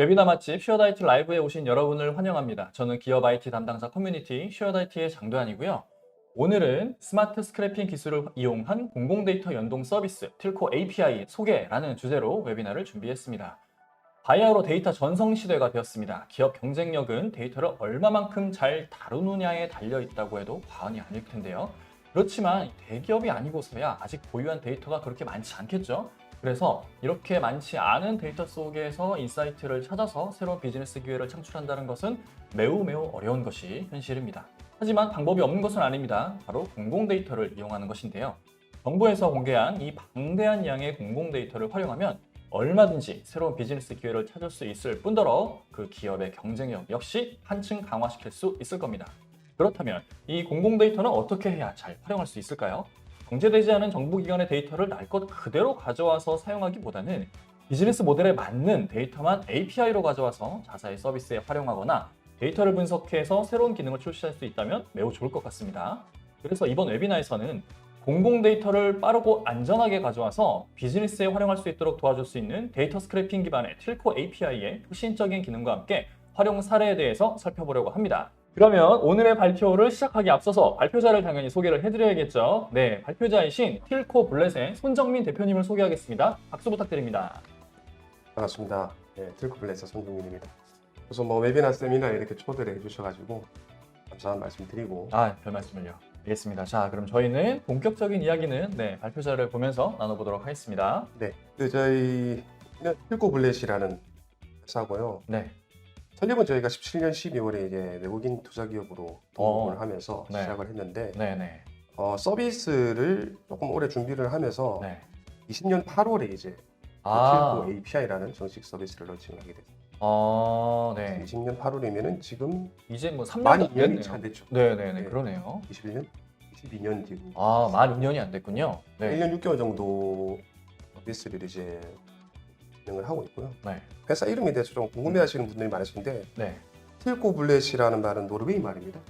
웨비나 맛집 슈어다이트 라이브에 오신 여러분을 환영합니다. 저는 기업 IT 담당자 커뮤니티 슈어다이트의 장도환이고요. 오늘은 스마트 스크래핑 기술을 이용한 공공 데이터 연동 서비스 틸코 API 소개라는 주제로 웨비나를 준비했습니다. 바이아로 데이터 전성 시대가 되었습니다. 기업 경쟁력은 데이터를 얼마만큼 잘 다루느냐에 달려 있다고 해도 과언이 아닐 텐데요. 그렇지만 대기업이 아니고서야 아직 보유한 데이터가 그렇게 많지 않겠죠. 그래서 이렇게 많지 않은 데이터 속에서 인사이트를 찾아서 새로운 비즈니스 기회를 창출한다는 것은 매우 매우 어려운 것이 현실입니다. 하지만 방법이 없는 것은 아닙니다. 바로 공공 데이터를 이용하는 것인데요. 정부에서 공개한 이 방대한 양의 공공 데이터를 활용하면 얼마든지 새로운 비즈니스 기회를 찾을 수 있을 뿐더러 그 기업의 경쟁력 역시 한층 강화시킬 수 있을 겁니다. 그렇다면 이 공공 데이터는 어떻게 해야 잘 활용할 수 있을까요? 공제되지 않은 정부기관의 데이터를 날 것 그대로 가져와서 사용하기보다는 비즈니스 모델에 맞는 데이터만 API로 가져와서 자사의 서비스에 활용하거나 데이터를 분석해서 새로운 기능을 출시할 수 있다면 매우 좋을 것 같습니다. 그래서 이번 웨비나에서는 공공 데이터를 빠르고 안전하게 가져와서 비즈니스에 활용할 수 있도록 도와줄 수 있는 데이터 스크래핑 기반의 틸코 API의 혁신적인 기능과 함께 활용 사례에 대해서 살펴보려고 합니다. 그러면 오늘의 발표를 시작하기 앞서서 발표자를 당연히 소개를 해드려야겠죠. 네, 발표자이신 틸코 블렛의 손정민 대표님을 소개하겠습니다. 박수 부탁드립니다. 반갑습니다. 네, 트리코 블레서 손종민입니다. 그래서 뭐 웨비나 세미나 이렇게 초대를 해주셔가지고 감사한 말씀 드리고 아, 별 말씀을요. 알겠습니다. 자, 그럼 저희는 본격적인 이야기는 네, 발표자를 보면서 나눠보도록 하겠습니다. 네, 그 저희 트리코 블렛이라는 회사고요. 네, 설립은 저희가 17년 12월에 이제 외국인 투자 기업으로 등록을 어. 하면서 네. 시작을 했는데 네, 네, 어, 서비스를 조금 오래 준비를 하면서 네. 20년 8월에 이제 아, API라는 정식 서비스를 런칭하게 됐어요. 어, 네. 20년 8월이면은 지금 이제 뭐 3년 만안 2년이 됐네요. 차 됐죠. 네, 네, 네, 네. 그러네요. 21년, 22년 뒤고 아, 만 2년이 안 됐군요. 네, 1년 6개월 정도 서비스를 이제 진행을 하고 있고요. 네, 회사 이름에 대해서 좀 궁금해하시는 분들이 많으신데 네. 틸코 블렛이라는 말은 노르웨이 말입니다.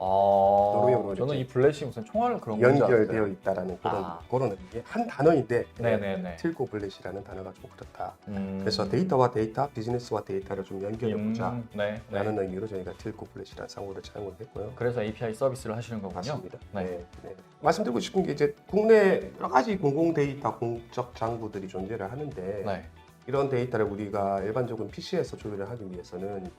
아, 노르웨이어로 저는 이 블렛이 무슨 총알 그런 건줄 연결되어 알았어요. 있다라는 그런 아. 그런 의미. 한 단어인데 네, 네, 네. 틸코 블렛이라는 단어가 좀 그렇다. 음, 그래서 데이터와 데이터, 비즈니스와 데이터를 좀 연결해 보자. 음, 네, 네. 라는 의미로 저희가 틸코 블렛이라는 상호를 사용을 했고요. 그래서 API 서비스를 하시는 거군요. 맞습니다. 네. 네. 네. 말씀드리고 싶은 게 이제 국내 여러 가지 공공 데이터 공적 장부들이 존재를 하는데 네, 이런 데이터를 우리가 일반적인 PC에서 조율을 하기 위해서는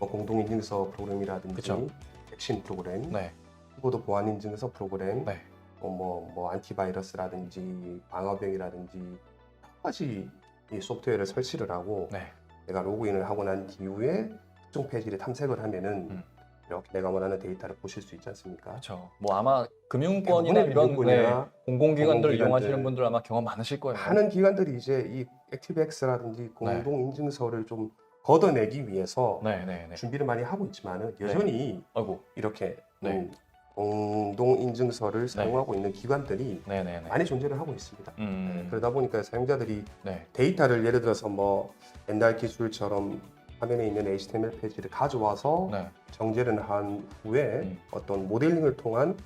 뭐 공동인증서 프로그램이라든지 그쵸. 백신 프로그램, 네, 키보드 보안 인증서 프로그램, 네. 어, 뭐, 뭐 안티바이러스라든지 방어병이라든지 여러 가지 이 소프트웨어를 설치를 하고 네. 내가 로그인을 하고 난 뒤후에 특정 페이지를 탐색을 하면은 음. 이렇게 내가 원하는 데이터를 보실 수 있지 않습니까? 그렇죠. 뭐 아마 금융권이나 대부분의 이런 네, 공공기관들 공공기관들 이용하시는 분들 아마 경험 많으실 거예요. 많은 기관들이 이제 이 액티브엑스라든지 공동 인증서를 좀 걷어내기 위해서 네, 네, 네. 준비를 많이 하고 있지만은 여전히 아이고, 이렇게 네. 음, 공동 인증서를 사용하고 있는 기관들이 네, 네, 네. 많이 존재를 하고 있습니다. 음, 네, 그러다 보니까 사용자들이 네, 데이터를 예를 들어서 뭐 옛날 기술처럼 화면에 있는 HTML 페이지를 가져와서 네, 정제를 한 후에 음. 어떤 모델링을 통한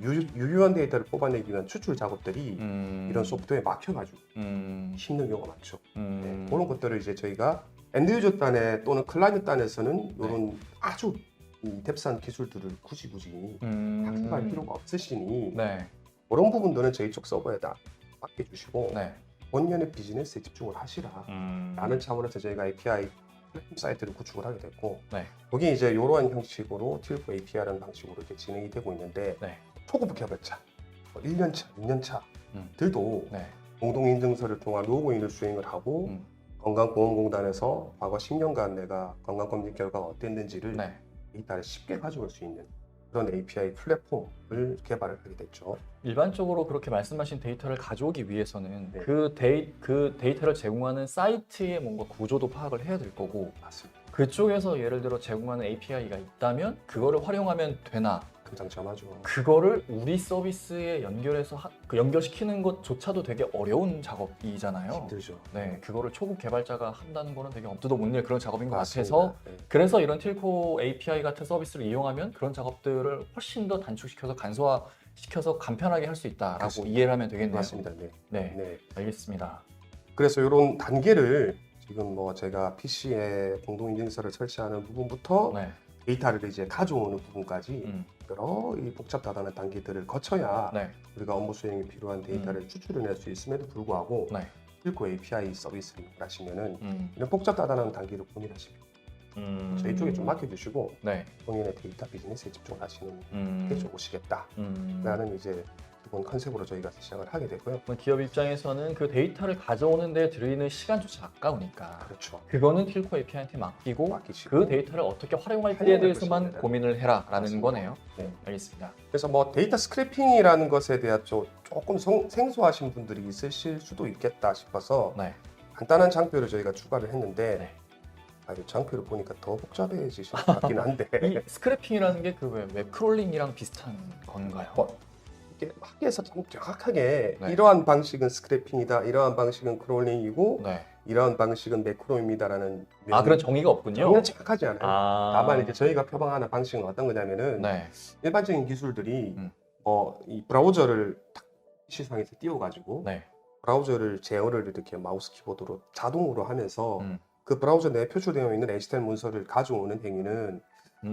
유, 유효한 데이터를 뽑아내기 위한 추출 작업들이 음, 이런 소프트웨어에 막혀가지고 음, 힘든 경우가 많죠. 음, 네, 그런 것들을 이제 저희가 엔드유저 단에 또는 클라이언트 단에서는 이런 아주 이 뎁스한 기술들을 굳이 굳이 음, 학습할 필요가 없으시니 네, 그런 부분들은 저희 쪽 서버에다 맡겨주시고 네, 본연의 비즈니스에 집중을 하시라 음, 라는 차원에서 저희가 API 사이트를 구축을 하게 됐고 네. 여기 이제 이러한 형식으로 틸프 API라는 방식으로 이렇게 진행이 되고 있는데 네. 초급 개발자 1년차, 2년차들도 음. 네, 공동인증서를 통한 로그인을 수행을 하고 음. 건강보험공단에서 과거 10년간 내가 건강검진 결과가 어땠는지를 네. 데이터를 쉽게 가져올 수 있는 그런 API 플랫폼을 개발을 하게 됐죠. 일반적으로 그렇게 말씀하신 데이터를 가져오기 위해서는 네. 그, 데이, 그 데이터를 제공하는 사이트의 뭔가 구조도 파악을 해야 될 거고 맞습니다. 그쪽에서 예를 들어 제공하는 API가 있다면 그거를 활용하면 되나 금상첨화죠. 그거를 우리 서비스에 연결해서 하- 그 연결시키는 것조차도 되게 어려운 작업이잖아요. 힘들죠. 네, 그거를 초급 개발자가 한다는 거는 되게 엄두도 못 낼 그런 작업인 것 맞습니다. 같아서 네. 그래서 이런 틸코 API 같은 서비스를 이용하면 그런 작업들을 훨씬 더 단축시켜서 간소화시켜서 간편하게 할 수 있다라고 맞습니다. 이해를 하면 되겠네요. 맞습니다. 네. 네, 네. 알겠습니다. 그래서 이런 단계를 지금 뭐 제가 PC에 공동 인증서를 설치하는 부분부터 네. 데이터를 이제 가져오는 부분까지 음. 여러 이 복잡하다는 단계들을 거쳐야 네. 우리가 업무 수행에 필요한 데이터를 추출해낼 수 있음에도 불구하고 네. 필코 API 서비스를 하시면은 음. 이런 복잡하다는 단계를 고민하시면 음. 저희 쪽에 좀 맡겨주시고 네. 본인의 데이터 비즈니스에 집중하시는 음. 게 좋으시겠다라는 음. 이제 기본 컨셉으로 저희가 시작을 하게 되고요. 기업 입장에서는 그 데이터를 가져오는 데 들이는 시간조차 아까우니까 그렇죠. 그거는 틸코 API한테 맡기고 맡기시고 그 데이터를 어떻게 활용할 때에 활용할 대해서만. 고민을 해라라는 맞습니다. 거네요. 네. 알겠습니다. 그래서 뭐 데이터 스크래핑이라는 것에 대한 좀 조금 성- 생소하신 분들이 있으실 수도 있겠다 싶어서 네. 간단한 장표를 저희가 추가를 했는데 네. 아, 이 장표를 보니까 더 복잡해지실 것 같긴 한데 이 스크래핑이라는 게 그 웹 크롤링이랑 비슷한 건가요? 뭐, 이게 학계에서 좀 정확하게 네. 이러한 방식은 스크래핑이다, 이러한 방식은 크롤링이고 네. 이러한 방식은 매크로입니다라는 아 그런 정의가 없군요. 정의는 정확하지 않아요. 아. 다만 이제 저희가 표방하는 방식은 어떤 거냐면은 네. 일반적인 기술들이 음. 어, 이 브라우저를 탁 PC상에서 띄워가지고 네. 브라우저를 제어를 이렇게 마우스 키보드로 자동으로 하면서 음. 그 브라우저 내에 표출되어 있는 HTML 문서를 가져오는 행위는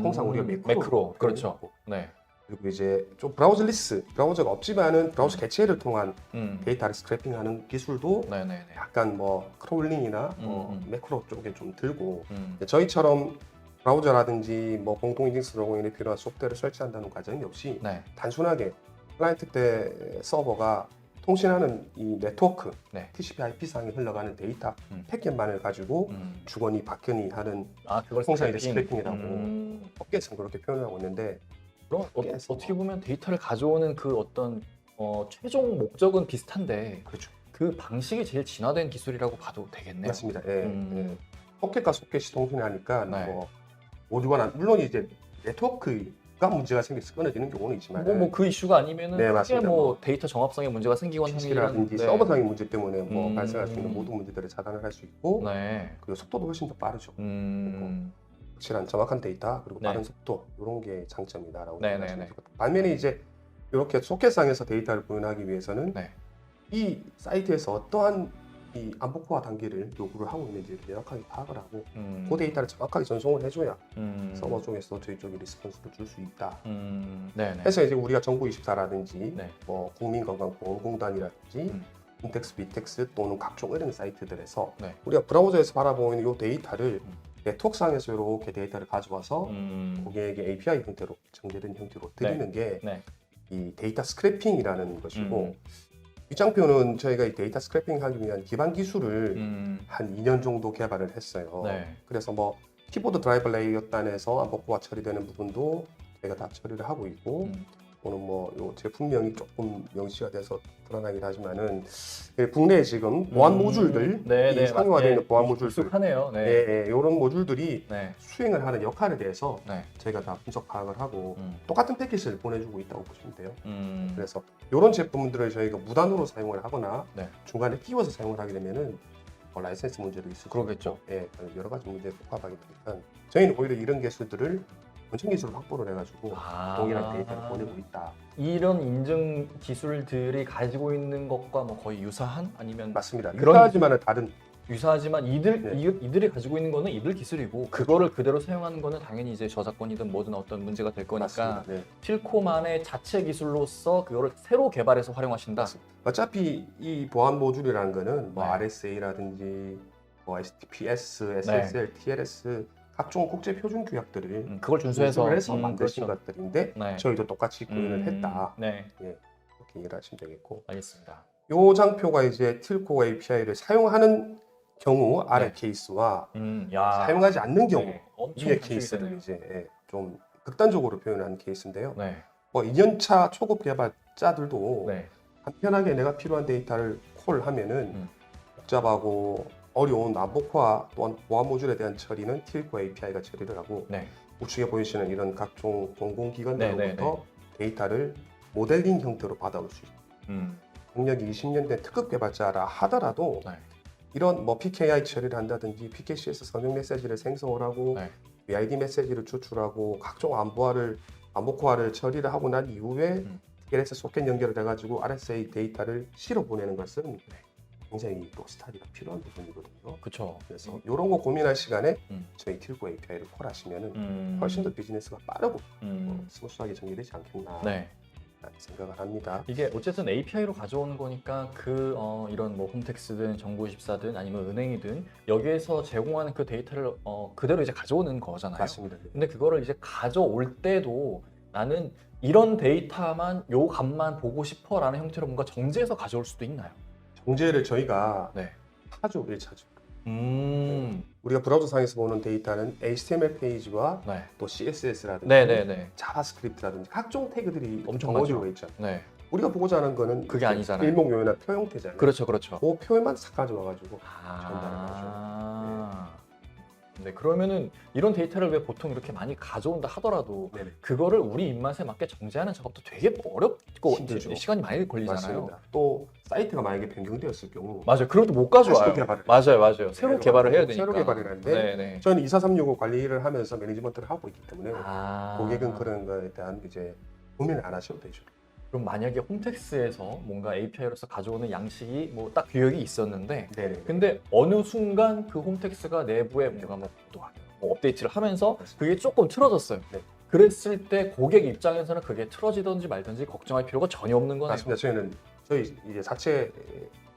통상 음, 우리가 매크로, 매크로 그렇죠. 네. 그리고 이제 좀 브라우저리스 브라우저가 없지만은 브라우저 개체를 통한 음. 데이터를 스크래핑하는 기술도 네네네. 약간 뭐 크롤링이나 뭐 음, 음. 매크로 쪽에 좀 들고 음. 저희처럼 브라우저라든지 뭐 공동 인증서 로그인에 필요한 소프트웨어를 설치한다는 과정이 없이 네. 단순하게 클라이언트 때 서버가 통신하는 이 네트워크 네. TCP/IP 상에 흘러가는 데이터 음. 패킷만을 가지고 음. 주거니 박근이 하는 아 그걸 통상 이제 스크래핑. 스크래핑이라고 음. 업계에서는 그렇게 표현을 하고 있는데 그럼 어, 업계에서 어떻게 보면 데이터를 가져오는 그 어떤 어, 최종 목적은 비슷한데 그렇죠. 그 방식이 제일 진화된 기술이라고 봐도 되겠네요. 맞습니다. 예, 음. 예. 소켓과 소켓이 통신하니까 네. 뭐 모두가 난- 물론 이제 네트워크가 문제가 생겨서 끊어지는 경우는 있지만 뭐뭐그 이슈가 아니면은 네, 크게 맞습니다. 뭐뭐 데이터 정합성에 문제가 생기거나 PC라든지 네. 서버상의 문제 때문에 뭐 음. 발생할 수 있는 모든 문제들을 차단을 할 수 있고 네. 그리고 속도도 훨씬 더 빠르죠. 음. 확실한 정확한 데이터 그리고 네. 빠른 속도 이런 게 장점이다라고 네, 생각하시면 네, 될것 같아요. 반면에 이제 이렇게 소켓상에서 데이터를 구현하기 위해서는 네. 이 사이트에서 어떠한 이 안보코어 단계를 요구를 하고 있는지 를 명확하게 파악을 하고 음. 그 데이터를 정확하게 전송을 해줘야 음. 서버 쪽에서 저희 쪽에 리스폰스를 줄 수 있다. 음. 네네. 해서 이제 우리가 정부24라든지 네. 뭐 국민건강보험공단이라든지 음. 인텍스, 비텍스 또는 각종 이런 사이트들에서 네. 우리가 브라우저에서 바라보는 이 데이터를 음. 네트워크상에서 이렇게 데이터를 가져와서 음. 고객에게 API 형태로 정제된 형태로 드리는 게이 네. 데이터 스크래핑이라는 것이고 음. 이 장표는 저희가 이 데이터 스크래핑 하기 위한 기반 기술을 음. 한 2년 정도 개발을 했어요. 네. 그래서 뭐 키보드 드라이버 레이어 단에서 안보코가 처리되는 부분도 저희가 다 처리를 하고 있고 음. 또는 뭐요 제품명이 조금 명시가 돼서 드러나긴 하지만은 예, 국내에 지금 보안 음. 모듈들 네, 이 네, 상용화되어 있는 맞- 보안 예, 모듈들 익숙하네요. 네. 예, 예, 이런 모듈들이 네. 수행을 하는 역할에 대해서 네. 저희가 다 분석 파악을 하고 음. 똑같은 패킷을 보내주고 있다고 보시면 돼요. 음. 그래서 이런 제품들을 저희가 무단으로 사용을 하거나 네. 중간에 끼워서 사용을 하게 되면은 뭐 라이센스 문제도 있을 수 그러겠죠. 있고, 예, 여러 가지 문제에 복합하게 되니까 저희는 오히려 이런 기술들을 원천 기술을 확보를 해가지고 아. 동일한 데이터를 보내고 있다. 이런 인증 기술들이 가지고 있는 것과 뭐 거의 유사한 아니면 맞습니다. 그런 유사하지만은 다른 유사하지만 이들 네. 이, 이들이 가지고 있는 거는 이들 기술이고 그거를 그대로 사용하는 거는 당연히 이제 저작권이든 뭐든 어떤 문제가 될 거니까 맞습니다. 네. 틸코만의 자체 기술로서 그거를 새로 개발해서 활용하신다. 어차피 이 보안 모듈이라는 거는 뭐 네. RSA라든지 뭐 HTTPS, SSL, TLS 각종 국제 표준 규약들을 음, 그걸 준수해서 해서 음, 만드신 그렇죠. 것들인데 네. 저희도 똑같이 구현을 음, 했다. 네, 이렇게 이해를 하시면 되겠고 알겠습니다. 요 장표가 이제 틸코 API를 사용하는 경우 아래 네. 케이스와 음, 야. 사용하지 않는 경우 네, 위의 케이스를. 이제 예, 좀 극단적으로 표현한 케이스인데요. 네, 뭐 2년차 초급 개발자들도 네, 간편하게 내가 필요한 데이터를 콜하면은 음. 복잡하고 어려운 남북화 또한 보안 모듈에 대한 처리는 틸코 API가 처리를 하고 네, 우측에 보이시는 이런 각종 네, 공공기관들로부터 데이터를 모델링 형태로 받아올 수 있고 음, 경력이 20년 된 특급 개발자라 하더라도 네, 이런 뭐 PKI 처리를 한다든지 PKC에서 서명 메시지를 생성을 하고 네. VID 메시지를 추출하고 각종 안보화를 안보코화를 처리를 하고 난 이후에 음. TLS 소켓 연결을 해가지고 RSA 데이터를 실어 보내는 것은 굉장히 또 스타디가 필요한 부분이거든요. 그쵸. 그래서 이런 거 고민할 시간에 음. 저희 틸코 API를 콜하시면은 음. 훨씬 더 비즈니스가 빠르고 어, 음. 스무스하게 정리되지 않겠나 네. 생각을 합니다. 이게 어쨌든 API로 가져오는 거니까 그 어, 이런 뭐 홈택스든 정보24든 아니면 은행이든 여기에서 제공하는 그 데이터를 어, 그대로 이제 가져오는 거잖아요. 맞습니다. 근데 그거를 이제 가져올 때도 나는 이런 데이터만 요 값만 보고 싶어라는 형태로 뭔가 정제해서 가져올 수도 있나요? 정제를 저희가 네. 하죠, 1차죠. 음. 우리가 브라우저 상에서 보는 데이터는 HTML 페이지와 네. 또 CSS라든지 네네네. 자바스크립트라든지 각종 태그들이 엄청 많죠. 있죠. 네. 우리가 보고자 하는 거는 그게 아니잖아요. 일목요연한 표 형태잖아요. 그렇죠, 그렇죠. 그 표현만 싹 가져와가지고 아. 네, 그러면은 이런 데이터를 왜 보통 이렇게 많이 가져온다 하더라도 네네. 그거를 우리 입맛에 맞게 정제하는 작업도 되게 어렵고 힘들죠. 시간이 많이 걸리잖아요. 맞습니다. 또 사이트가 만약에 변경되었을 경우 맞아요. 때못 가져와요. 개발을 맞아요, 맞아요. 새로 새로 개발을 해야 새로 되니까. 개발을 하는데 네, 네. 저는 24365 관리를 하면서 매니지먼트를 하고 있기 때문에 아. 고객은 그런 거에 대한 이제 고민을 안 하셔도 되죠. 그럼 만약에 홈택스에서 뭔가 API로서 가져오는 양식이 뭐 딱 규격이 있었는데 네네. 근데 어느 순간 그 홈택스가 내부에 뭔가 뭐, 또뭐 업데이트를 하면서 그게 조금 틀어졌어요. 네. 그랬을 때 고객 입장에서는 그게 틀어지든지 말든지 걱정할 필요가 전혀 없는 거네요. 맞습니다. 저희는 저희 이제 자체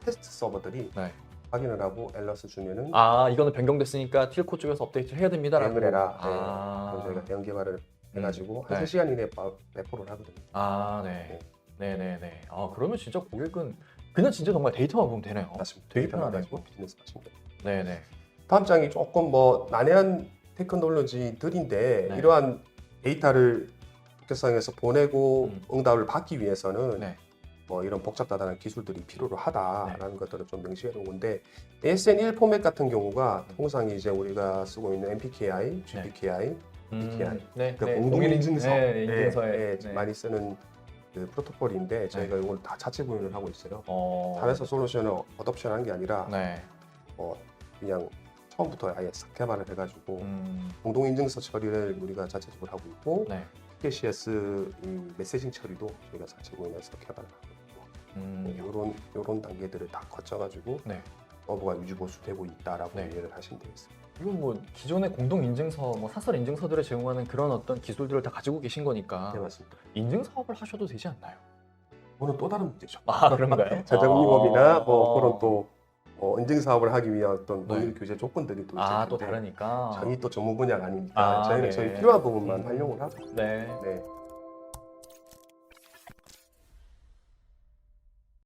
테스트 서버들이 네. 확인을 하고 앨러스 주면은 아 이거는 변경됐으니까 틸코 쪽에서 업데이트 해야 됩니다라고. 해라. 네. 아, 그럼 저희가 대응 개발을 해가지고 네. 한 3시간 이내에 바- 배포를 하거든요. 아 네. 네네네. 아 그러면 진짜 고객은 그냥 진짜 정말 데이터만 보면 되네요. 맞습니다. 되게 편하네요. 가지고 비즈니스 하시면 돼요. 네네. 다음 장이 조금 뭐 난해한 테크놀로지들인데 네. 이러한 데이터를 국제상에서 보내고 음. 응답을 받기 위해서는 네. 뭐 이런 복잡다단한 기술들이 필요로 하다라는 것들을 좀 명시해 놓은 건데 ASN1 포맷 같은 경우가 통상 이제 우리가 쓰고 있는 MPKI, GPKI, PKI 네. 그 네. 공동 인증서, 네, 인증서에 예, 예, 네. 많이 쓰는 그 프로토콜인데 저희가 이걸 다 자체 구현을 하고 있어요. 어. 탑에서 솔루션을 어답션 한 게 아니라 네. 어, 그냥 처음부터 아예 싹 개발을 해가지고 음. 공동 인증서 처리를 우리가 자체적으로 하고 있고 네. PKCS 이 메시징 처리도 저희가 자체 구현해서 개발을 하고 있고 음. 이런 이런 단계들을 다 거쳐가지고 네. 서버가 유지 보수되고 있다라고 네. 이해를 하시면 되겠습니다. 이건 뭐 기존의 공동 인증서, 뭐 사설 인증서들을 제공하는 그런 어떤 기술들을 다 가지고 계신 거니까 네 맞습니다. 인증 사업을 하셔도 되지 않나요? 그거는 또 다른 문제죠. 아 그런가요? 자정 위법이나 아. 뭐 그런 또 어, 인증 사업을 하기 위한 어떤 네. 규제 조건들이 또 있을 아또 텐데 다르니까. 저희 또 전문 분야가 아니니까 아, 저희는 네. 저희 필요한 부분만 음. 활용을 하고 네. 네